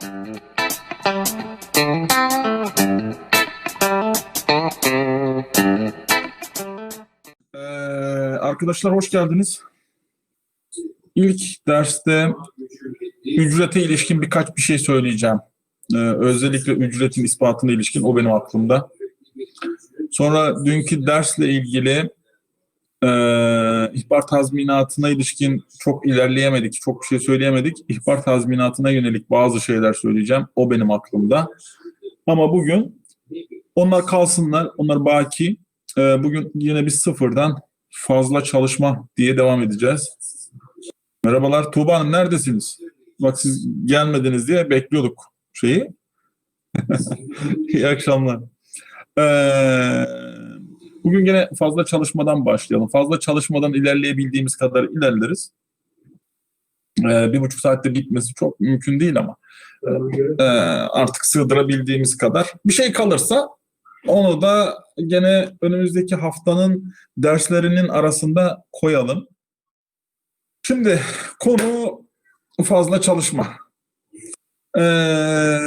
Ee, arkadaşlar hoş geldiniz. İlk derste ücrete ilişkin birkaç bir şey söyleyeceğim. Ee, özellikle ücretin ispatına ilişkin o benim aklımda. Sonra dünkü dersle ilgili e, ihbar tazminatına ilişkin çok ilerleyemedik, çok bir şey söyleyemedik. İhbar tazminatına yönelik bazı şeyler söyleyeceğim. O benim aklımda. Ama bugün onlar kalsınlar, onlar baki. Ee, bugün yine biz sıfırdan fazla çalışma diye devam edeceğiz. Merhabalar Tuğba Hanım neredesiniz? Bak siz gelmediniz diye bekliyorduk şeyi. İyi akşamlar. Ee, bugün yine fazla çalışmadan başlayalım. Fazla çalışmadan ilerleyebildiğimiz kadar ilerleriz. Ee, bir buçuk saatte bitmesi çok mümkün değil ama e, artık sığdırabildiğimiz kadar. Bir şey kalırsa onu da gene önümüzdeki haftanın derslerinin arasında koyalım. Şimdi konu fazla çalışma. Ee,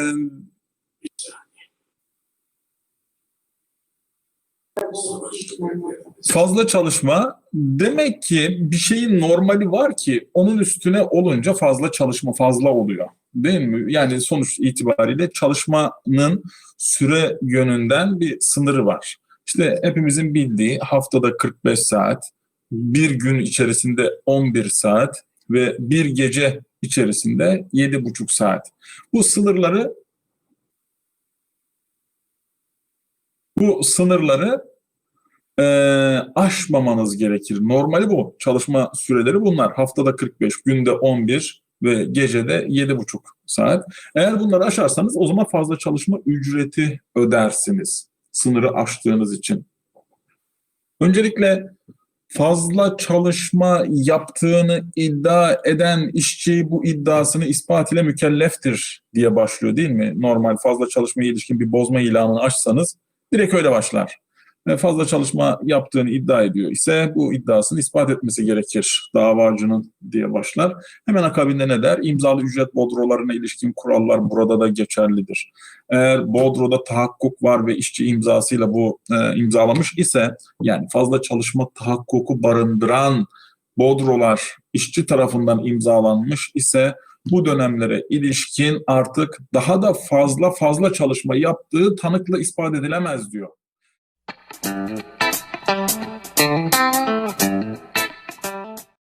fazla çalışma demek ki bir şeyin normali var ki onun üstüne olunca fazla çalışma fazla oluyor. Değil mi? Yani sonuç itibariyle çalışmanın süre yönünden bir sınırı var. İşte hepimizin bildiği haftada 45 saat, bir gün içerisinde 11 saat ve bir gece içerisinde 7,5 saat. Bu sınırları bu sınırları e, aşmamanız gerekir. Normali bu. Çalışma süreleri bunlar. Haftada 45, günde 11 ve gecede 7,5 saat. Eğer bunları aşarsanız o zaman fazla çalışma ücreti ödersiniz. Sınırı aştığınız için. Öncelikle fazla çalışma yaptığını iddia eden işçi bu iddiasını ispat ile mükelleftir diye başlıyor değil mi? Normal fazla çalışmaya ilişkin bir bozma ilanını açsanız direkt öyle başlar. Fazla çalışma yaptığını iddia ediyor ise bu iddiasını ispat etmesi gerekir davacının diye başlar. Hemen akabinde ne der? İmzalı ücret bodrolarına ilişkin kurallar burada da geçerlidir. Eğer bodroda tahakkuk var ve işçi imzasıyla bu e, imzalamış ise yani fazla çalışma tahakkuku barındıran bodrolar işçi tarafından imzalanmış ise bu dönemlere ilişkin artık daha da fazla fazla çalışma yaptığı tanıkla ispat edilemez diyor. Thank you.